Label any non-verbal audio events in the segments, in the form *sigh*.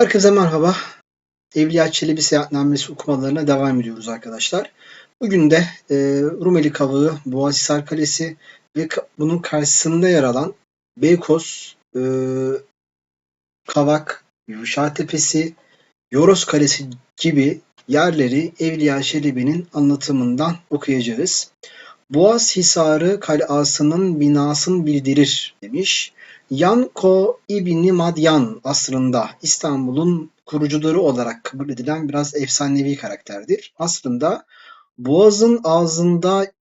Herkese merhaba. Evliya Çelebi Seyahatnamesi okumalarına devam ediyoruz arkadaşlar. Bugün de e, Rumeli Kavağı, Boğaziçi Kalesi ve bunun karşısında yer alan Beykoz, e, Kavak, Yuşa Tepesi, Yoros Kalesi gibi yerleri Evliya Çelebi'nin anlatımından okuyacağız. Boğaz Hisarı Kal'asının binasını bildirir demiş. Yanko İbni Madyan asrında İstanbul'un kurucuları olarak kabul edilen biraz efsanevi karakterdir. Aslında Boğaz'ın ağzında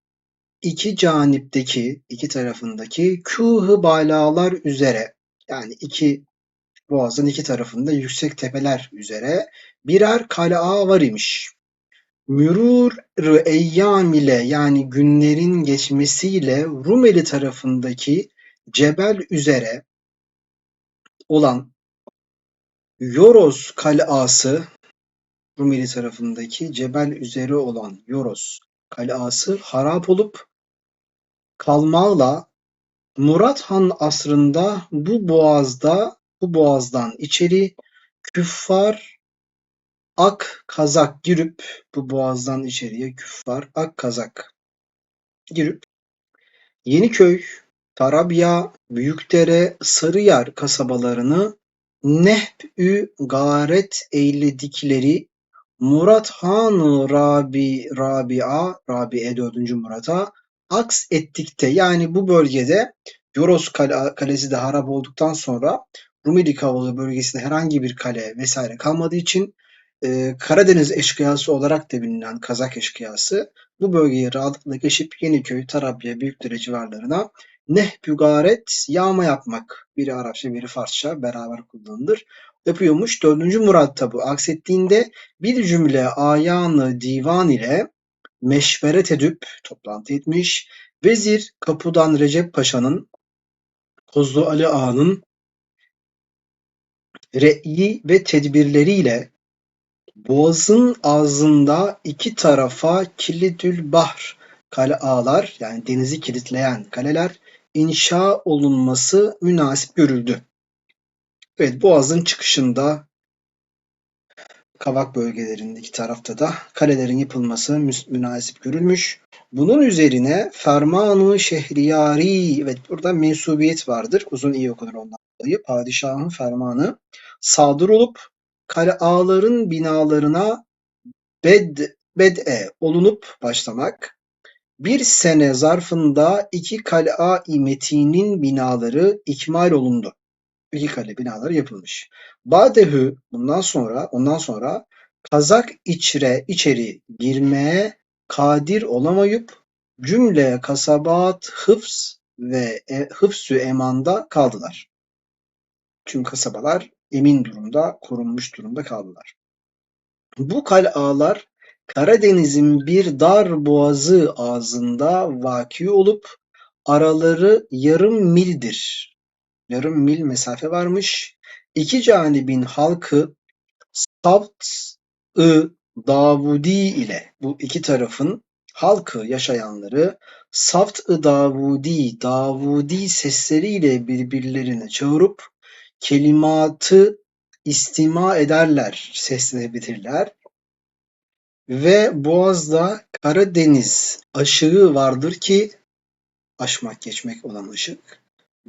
iki canipteki, iki tarafındaki kühü balalar üzere yani iki boğazın iki tarafında yüksek tepeler üzere birer kala var imiş. Mürûr eyyâm ile yani günlerin geçmesiyle Rumeli tarafındaki cebel üzere olan Yoros kalası Rumeli tarafındaki cebel üzeri olan Yoros kalası harap olup kalmağla Murat Han asrında bu boğazda bu boğazdan içeri küffar ak kazak girip bu boğazdan içeriye küffar ak kazak girip Yeniköy, Tarabya, Büyükdere, Sarıyer kasabalarını nehb-ü garet eyledikleri Murat Han Rabi Rabia Rabi'e 4. Murat'a aks ettikte yani bu bölgede Yoros kale, kalesi de harap olduktan sonra Rumeli Kavalı bölgesinde herhangi bir kale vesaire kalmadığı için e, Karadeniz eşkıyası olarak da bilinen Kazak eşkıyası bu bölgeyi rahatlıkla geçip Yeniköy, Tarabya, Büyükdere civarlarına nehbügaret yağma yapmak. Biri Arapça biri Farsça beraber kullanılır. Yapıyormuş. 4. Murat tabu aksettiğinde bir cümle ayanı divan ile meşveret edip toplantı etmiş. Vezir Kapudan Recep Paşa'nın Kozlu Ali Ağa'nın re'yi ve tedbirleriyle Boğazın ağzında iki tarafa kilidül bahr kalealar yani denizi kilitleyen kaleler inşa olunması münasip görüldü. Evet Boğaz'ın çıkışında Kavak bölgelerindeki tarafta da kalelerin yapılması münasip görülmüş. Bunun üzerine Fermanı Şehriyari evet burada mensubiyet vardır. Uzun iyi okunur ondan dolayı. Padişahın fermanı sadır olup kaleaların binalarına bed, bed'e olunup başlamak. Bir sene zarfında iki kale-i metinin binaları ikmal olundu. İki kale binaları yapılmış. Badehü bundan sonra ondan sonra Kazak içre içeri girmeye kadir olamayıp cümle kasabat hıfz ve e, hıfsü emanda kaldılar. Tüm kasabalar emin durumda, korunmuş durumda kaldılar. Bu kal'alar Karadeniz'in bir dar boğazı ağzında vaki olup araları yarım mildir. Yarım mil mesafe varmış. İki canibin halkı Saft-ı Davudi ile bu iki tarafın halkı yaşayanları Saft-ı Davudi, Davudi sesleriyle birbirlerine çağırıp kelimatı istima ederler, seslenebilirler. Ve Boğaz'da Karadeniz aşığı vardır ki aşmak geçmek olan ışık.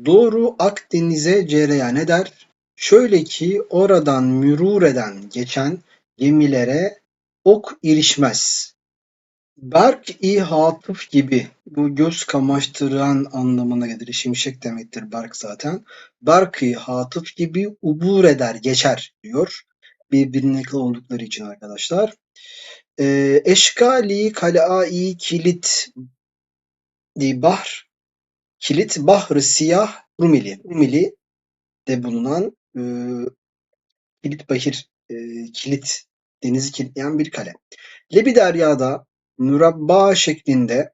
Doğru Akdeniz'e cereyan eder. Şöyle ki oradan mürur eden geçen gemilere ok irişmez. Berk-i hatıf gibi bu göz kamaştıran anlamına gelir. Şimşek demektir berk zaten. Berk-i hatıf gibi ubur eder, geçer diyor. Birbirine yakın oldukları için arkadaşlar. Ee, eşkali kalai kilit di bahr kilit bahrı siyah Rumeli. Rumeli de bulunan e, kilit bahir e, kilit denizi kilitleyen bir kale. Lebi Derya'da mürabba şeklinde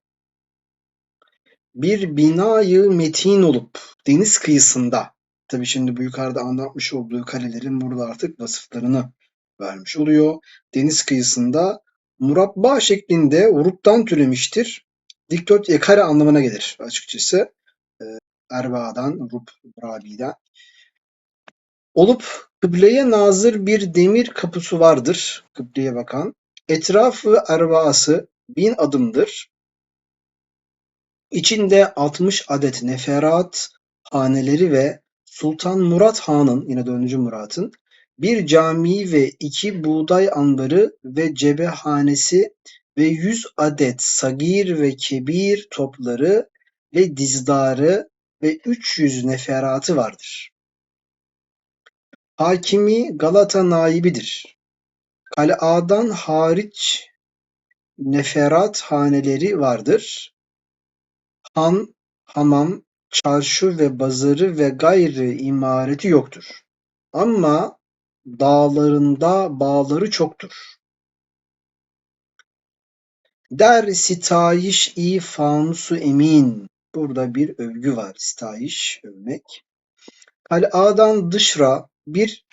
bir binayı metin olup deniz kıyısında tabii şimdi bu yukarıda anlatmış olduğu kalelerin burada artık vasıflarını vermiş oluyor. Deniz kıyısında murabba şeklinde uruptan türemiştir. Dikdört kare anlamına gelir açıkçası. Ee, Erbaa'dan, Rup, Rabi'den. Olup Kıbleye nazır bir demir kapısı vardır. Kıbleye bakan. Etrafı erbaası bin adımdır. İçinde 60 adet neferat haneleri ve Sultan Murat Han'ın yine 4. Murat'ın bir camii ve iki buğday ambarı ve cebehanesi ve 100 adet sagir ve kebir topları ve dizdarı ve 300 neferatı vardır. Hakimi Galata naibidir. Kal'adan hariç neferat haneleri vardır. Han, hamam, çarşı ve bazarı ve gayrı imareti yoktur. Ama dağlarında bağları çoktur. Der sitayiş-i fanusu emin. Burada bir övgü var. Sitayiş, övmek. Kal'adan dışra bir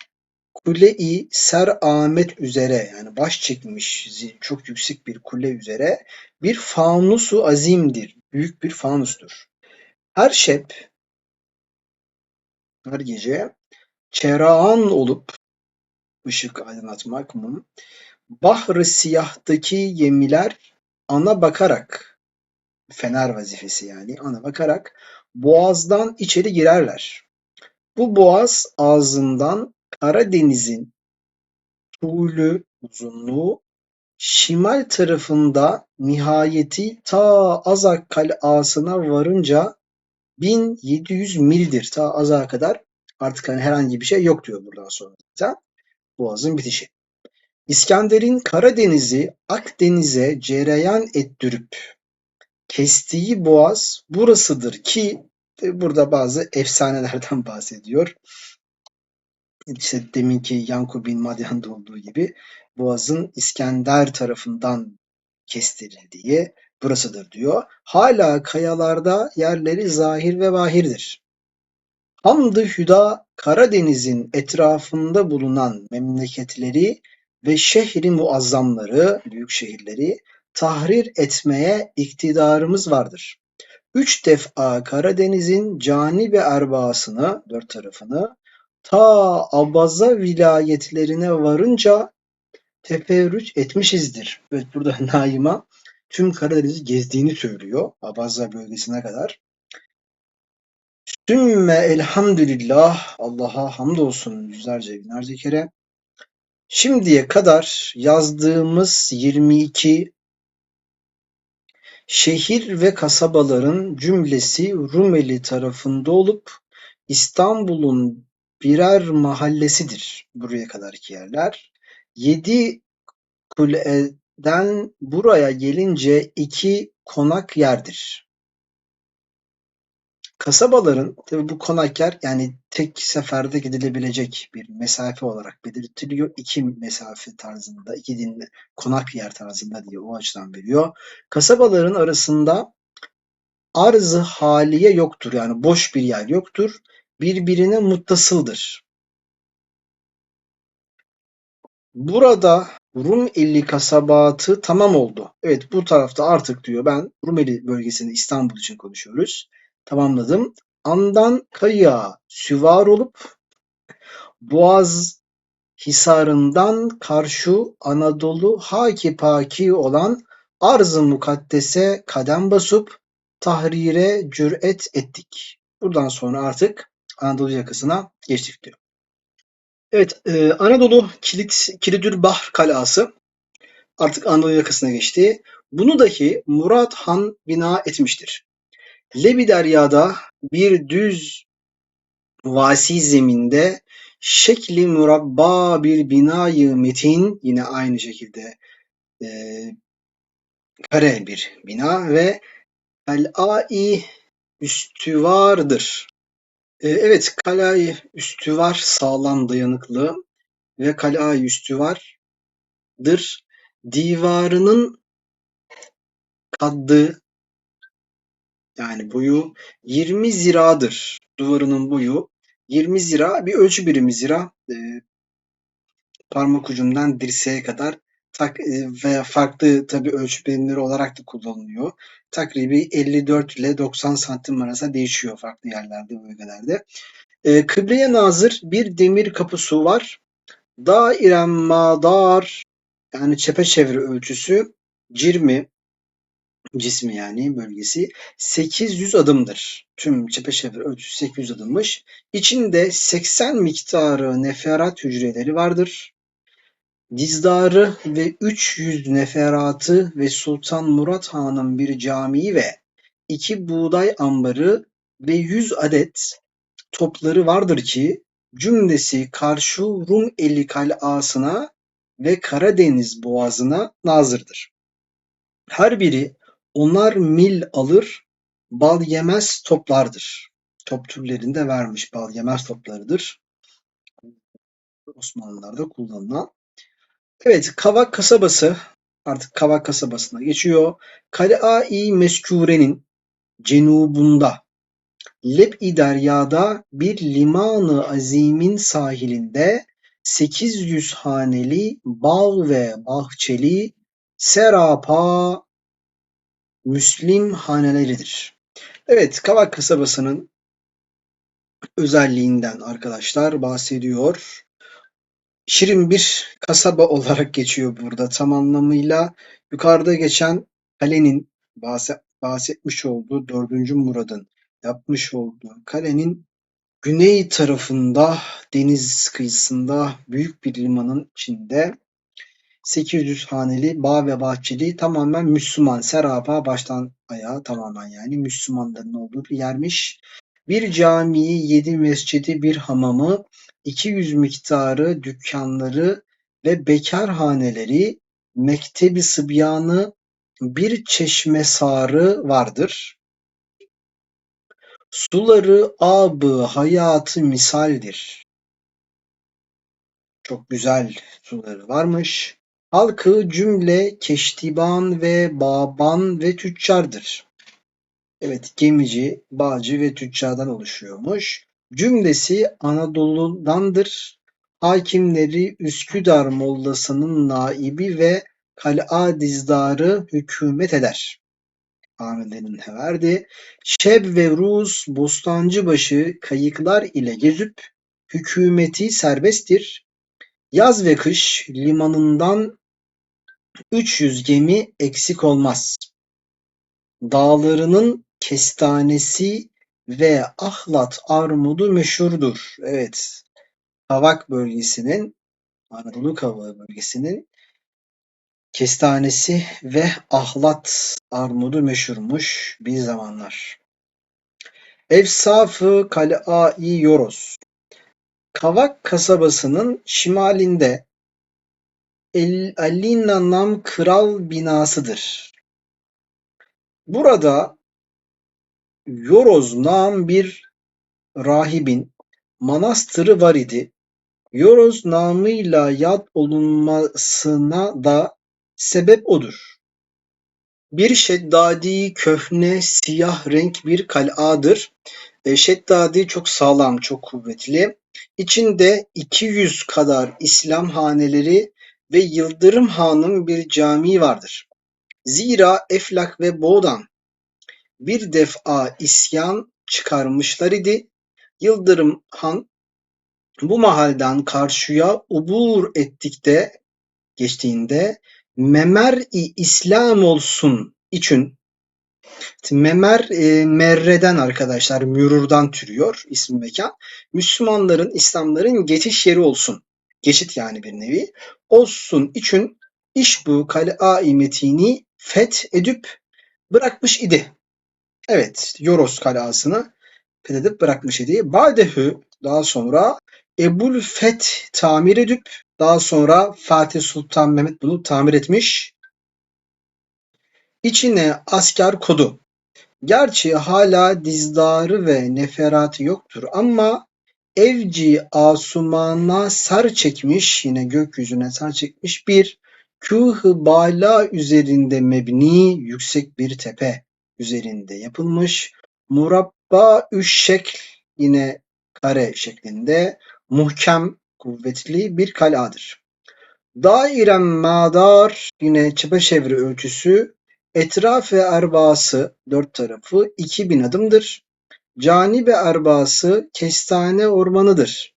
kule-i ser amet üzere yani baş çekmiş çok yüksek bir kule üzere bir fanusu azimdir. Büyük bir fanustur. Her şep her gece çerağan olup ışık aydınlatmak mum bahr-ı siyahtaki yemiler ana bakarak fener vazifesi yani ana bakarak boğazdan içeri girerler. Bu boğaz ağzından Karadeniz'in tuğlü uzunluğu şimal tarafında nihayeti ta Azak kal'asına varınca 1700 mildir. Ta Azak'a kadar artık hani herhangi bir şey yok diyor buradan sonra zaten. Boğazın bitişi. İskender'in Karadeniz'i Akdeniz'e cereyan ettirip kestiği boğaz burasıdır ki burada bazı efsanelerden *laughs* bahsediyor. İşte deminki Yanko bin Madyan'da olduğu gibi boğazın İskender tarafından kestirildiği burasıdır diyor. Hala kayalarda yerleri zahir ve bahirdir. Hamd-ı hüda Karadeniz'in etrafında bulunan memleketleri ve şehri muazzamları, büyük şehirleri tahrir etmeye iktidarımız vardır. Üç defa Karadeniz'in cani ve erbasını, dört tarafını, ta Abaza vilayetlerine varınca teferrüç etmişizdir. Evet burada Naima tüm Karadeniz'i gezdiğini söylüyor. Abaza bölgesine kadar. Sümme elhamdülillah Allah'a hamdolsun yüzlerce binlerce kere. Şimdiye kadar yazdığımız 22 şehir ve kasabaların cümlesi Rumeli tarafında olup İstanbul'un birer mahallesidir buraya kadarki yerler. Yedi kuleden buraya gelince iki konak yerdir. Kasabaların tabi bu konak yer yani tek seferde gidilebilecek bir mesafe olarak belirtiliyor. İki mesafe tarzında, iki dinle konak yer tarzında diye o açıdan veriyor. Kasabaların arasında arz haliye yoktur. Yani boş bir yer yoktur. Birbirine muttasıldır. Burada Rumeli kasabatı tamam oldu. Evet bu tarafta artık diyor ben Rumeli bölgesinde İstanbul için konuşuyoruz. Tamamladım. Andan kayığa süvar olup Boğaz Hisarından karşı Anadolu haki paki olan arz-ı mukaddese kadem basıp tahrire cüret ettik. Buradan sonra artık Anadolu yakasına geçtik diyor. Evet, e, Anadolu Kilit, Kilidül Bahr Kalası artık Anadolu yakasına geçti. Bunu dahi Murat Han bina etmiştir. Lebi Derya'da bir düz vasi zeminde şekli murabba bir binayı metin yine aynı şekilde e, kare bir bina ve el-ai üstüvardır. E, evet kalay üstüvar sağlam dayanıklı ve kalay üstüvardır. Divarının kaddı yani boyu 20 ziradır. Duvarının boyu 20 zira bir ölçü birimi zira. E, parmak ucundan dirseğe kadar tak e, veya farklı tabi ölçü birimleri olarak da kullanılıyor. Takribi 54 ile 90 santim arasında değişiyor farklı yerlerde, bölgelerde. E, kıbleye nazır bir demir kapısı var. Dairen madar yani çepeçevre ölçüsü cirmi cismi yani bölgesi 800 adımdır. Tüm çepeçevre ölçüsü 800 adımmış. İçinde 80 miktarı neferat hücreleri vardır. Dizdarı ve 300 neferatı ve Sultan Murat Han'ın bir camii ve iki buğday ambarı ve 100 adet topları vardır ki cümlesi karşı Rum eli kal'asına ve Karadeniz boğazına nazırdır. Her biri onar mil alır, bal yemez toplardır. Top türlerinde vermiş bal yemez toplarıdır. Osmanlılar'da kullanılan. Evet, Kavak kasabası artık Kavak kasabasına geçiyor. Kale-i Meskure'nin cenubunda Leb'i deryada bir limanı azimin sahilinde 800 haneli bağ ve bahçeli serapa Müslim haneleridir. Evet, Kavak kasabasının özelliğinden arkadaşlar bahsediyor. Şirin bir kasaba olarak geçiyor burada tam anlamıyla. Yukarıda geçen kalenin bahsetmiş olduğu 4. Murad'ın yapmış olduğu kalenin güney tarafında deniz kıyısında büyük bir limanın içinde 800 haneli bağ ve bahçeli tamamen Müslüman serapa baştan ayağa tamamen yani Müslümanların olduğu bir yermiş. Bir camiyi, yedi mescidi, bir hamamı, 200 miktarı dükkanları ve bekarhaneleri, mektebi sıbyanı, bir çeşme sarı vardır. Suları abı hayatı misaldir. Çok güzel suları varmış. Halkı cümle keştiban ve baban ve tüccardır. Evet, gemici, bağcı ve tüccardan oluşuyormuş. Cümlesi Anadolu'dandır. Hakimleri Üsküdar mollasının naibi ve kal'a dizdarı hükümet eder. Amirlerin verdi. Şeb ve Rus Bostancıbaşı kayıklar ile gezip hükümeti serbesttir. Yaz ve kış limanından 300 gemi eksik olmaz. Dağlarının kestanesi ve ahlat armudu meşhurdur. Evet, Kavak bölgesinin, Anadolu Kavağı bölgesinin kestanesi ve ahlat armudu meşhurmuş bir zamanlar. Efsafı Kal'a-i Yoros Kavak kasabasının şimalinde Alinanam kral binasıdır. Burada Yoroz nam bir rahibin manastırı var idi. Yoroz namıyla yad olunmasına da sebep odur. Bir şeddadi köhne siyah renk bir kal'adır. E, şeddadi çok sağlam, çok kuvvetli. İçinde 200 kadar İslam haneleri ve Yıldırım Han'ın bir camii vardır. Zira Eflak ve Boğdan bir defa isyan çıkarmışlar idi. Yıldırım Han bu mahalden karşıya ubur ettikte geçtiğinde memer-i İslam olsun için Memer e, Merre'den arkadaşlar Mürur'dan türüyor ismi mekan. Müslümanların, İslamların geçiş yeri olsun. Geçit yani bir nevi. Olsun için iş bu kale-i metini feth edip bırakmış idi. Evet, Yoros kalasını fethedip bırakmış idi. Badehü daha sonra Ebul Feth tamir edip daha sonra Fatih Sultan Mehmet bunu tamir etmiş. İçine asker kodu. Gerçi hala dizdarı ve neferatı yoktur ama evci asumana sar çekmiş yine gökyüzüne sar çekmiş bir küh bala üzerinde mebni yüksek bir tepe üzerinde yapılmış murabba üç şekl yine kare şeklinde muhkem kuvvetli bir kaladır. Dairen madar yine çepeçevre ölçüsü etraf ve erbası dört tarafı 2000 adımdır. Canibe erbası kestane ormanıdır.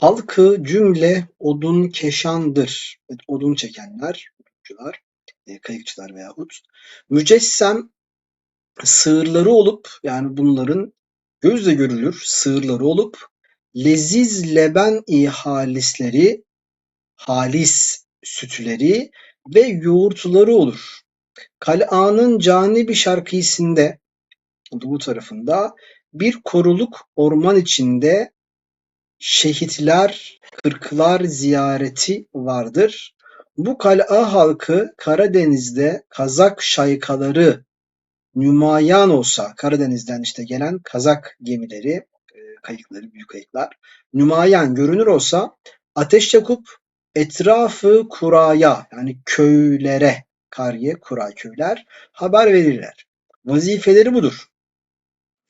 Halkı cümle odun keşandır. Evet, odun çekenler, oduncular, e, kayıkçılar veyahut. Mücessem sığırları olup yani bunların gözle görülür sığırları olup leziz leben ihalisleri halis sütleri ve yoğurtları olur. Kal'anın canibi şarkisinde doğu tarafında bir koruluk orman içinde şehitler, kırklar ziyareti vardır. Bu kal'a halkı Karadeniz'de Kazak şaykaları nümayan olsa Karadeniz'den işte gelen Kazak gemileri, e, kayıkları, büyük kayıklar nümayan görünür olsa ateş yakıp etrafı kuraya yani köylere, kariye, kura köyler haber verirler. Vazifeleri budur.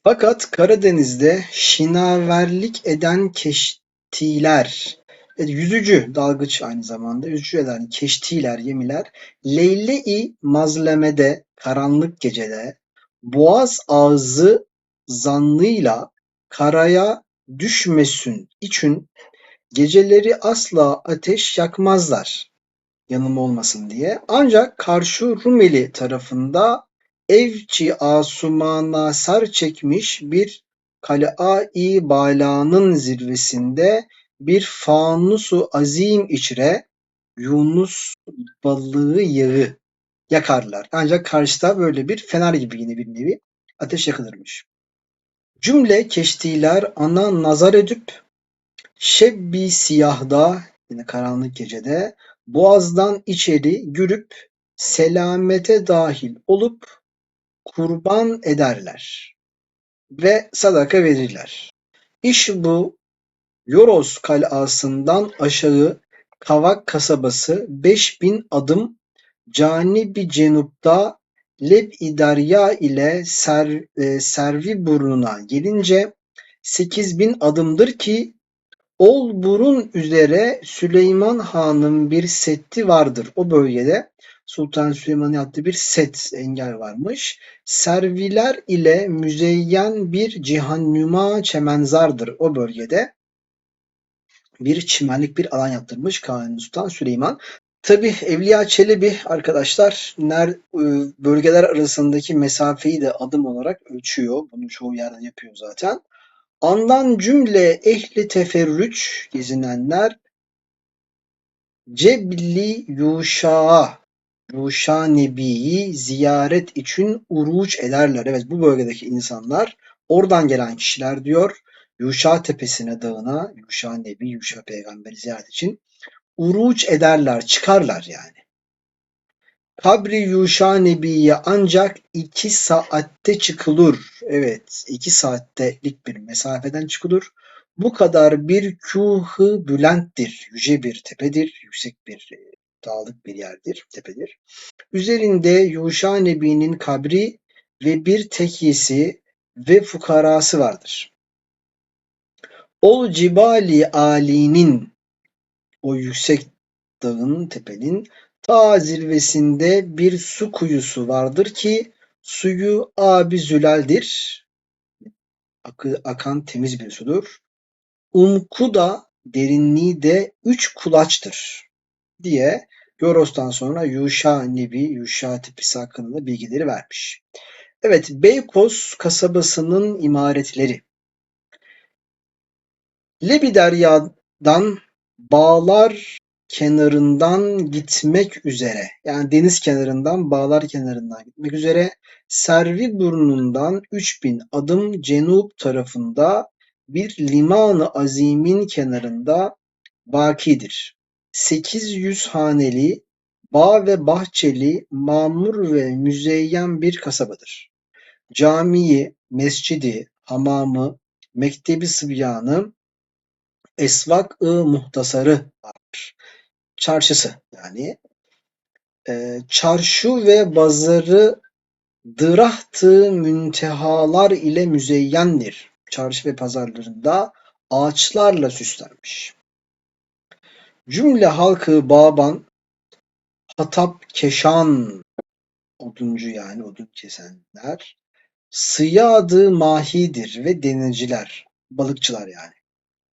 Fakat Karadeniz'de şinaverlik eden keştiler, evet, yüzücü, dalgıç aynı zamanda yüzücü eden keştiler, gemiler Leyle-i mazlemede, karanlık gecede boğaz ağzı zannıyla karaya düşmesün için geceleri asla ateş yakmazlar yanım olmasın diye. Ancak karşı Rumeli tarafında evçi asumana sar çekmiş bir kal'a-i balanın zirvesinde bir fanusu azim içre Yunus balığı yağı yakarlar. Ancak karşıda böyle bir fener gibi yine bir nevi ateş yakılırmış. Cümle keştiler ana nazar edip şebbi siyahda yine karanlık gecede boğazdan içeri gürüp selamete dahil olup kurban ederler ve sadaka verirler. İş bu Yoros kal'asından aşağı Kavak kasabası 5000 adım canibi cenupta Leb-i Derya ile Ser, e, Servi burnuna gelince 8000 adımdır ki Ol burun üzere Süleyman Han'ın bir setti vardır. O bölgede Sultan Süleyman'ın yaptığı bir set engel varmış. Serviler ile müzeyyen bir cihannüma çemenzardır o bölgede. Bir çimenlik bir alan yaptırmış Kanuni Sultan Süleyman. Tabi Evliya Çelebi arkadaşlar ner, ıı, bölgeler arasındaki mesafeyi de adım olarak ölçüyor. Bunu çoğu yerde yapıyor zaten. Andan cümle ehli teferrüç gezinenler Cebli Yuşa'a Yuşa Nebi'yi ziyaret için uruç ederler. Evet bu bölgedeki insanlar oradan gelen kişiler diyor. Yuşa tepesine dağına Yuşa Nebi, Yuşa peygamberi ziyaret için uruç ederler, çıkarlar yani. Kabri Yuşa Nebi'ye ancak iki saatte çıkılır. Evet, iki saattelik bir mesafeden çıkılır. Bu kadar bir kuhu bülenttir. Yüce bir tepedir. Yüksek bir dağlık bir yerdir, tepedir. Üzerinde Yuşa Nebi'nin kabri ve bir tekyesi ve fukarası vardır. Ol Cibali Ali'nin o yüksek dağın, tepenin ta zirvesinde bir su kuyusu vardır ki suyu abi zülaldir. Akı, akan temiz bir sudur. Umku da derinliği de üç kulaçtır diye Yoros'tan sonra Yuşa Nebi, Yuşa Tepesi hakkında bilgileri vermiş. Evet, Beykoz kasabasının imaretleri. Lebi Derya'dan bağlar kenarından gitmek üzere yani deniz kenarından bağlar kenarından gitmek üzere Servi burnundan 3000 adım cenup tarafında bir limanı azimin kenarında vakidir. 800 haneli, bağ ve bahçeli, mamur ve müzeyyen bir kasabadır. Camii, mescidi, hamamı, mektebi sıbyanı, esvak-ı muhtasarı vardır. Çarşısı yani. E, çarşı ve bazarı dırahtı müntehalar ile müzeyyendir. Çarşı ve pazarlarında ağaçlarla süslenmiş. Cümle halkı Baban, Hatap Keşan, oduncu yani odun kesenler, Sıyadı mahidir ve denizciler, balıkçılar yani.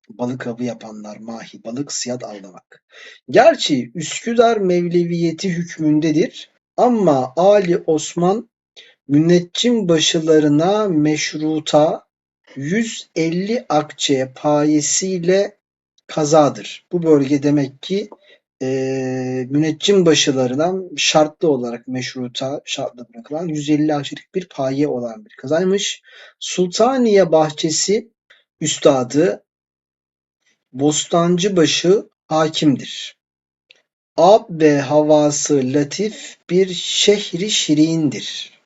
Balık avı yapanlar, mahi, balık siyad avlamak. Gerçi Üsküdar Mevleviyeti hükmündedir ama Ali Osman müneccim başılarına meşruta 150 akçe payesiyle kazadır. Bu bölge demek ki e, müneccim başılarına şartlı olarak meşruta şartlı bırakılan 150 akçelik bir paye olan bir kazaymış. Sultaniye bahçesi üstadı Bostancıbaşı hakimdir. Ab ve havası latif bir şehri şirindir.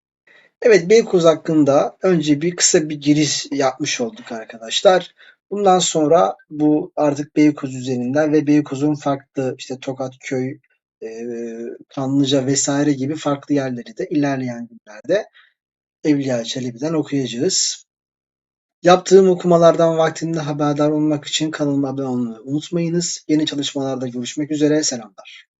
Evet Beykoz hakkında önce bir kısa bir giriş yapmış olduk arkadaşlar. Bundan sonra bu artık Beykoz üzerinden ve Beykoz'un farklı işte Tokatköy, e, Kanlıca vesaire gibi farklı yerleri de ilerleyen günlerde Evliya Çelebi'den okuyacağız. Yaptığım okumalardan vaktinde haberdar olmak için kanalıma abone olmayı unutmayınız. Yeni çalışmalarda görüşmek üzere. Selamlar.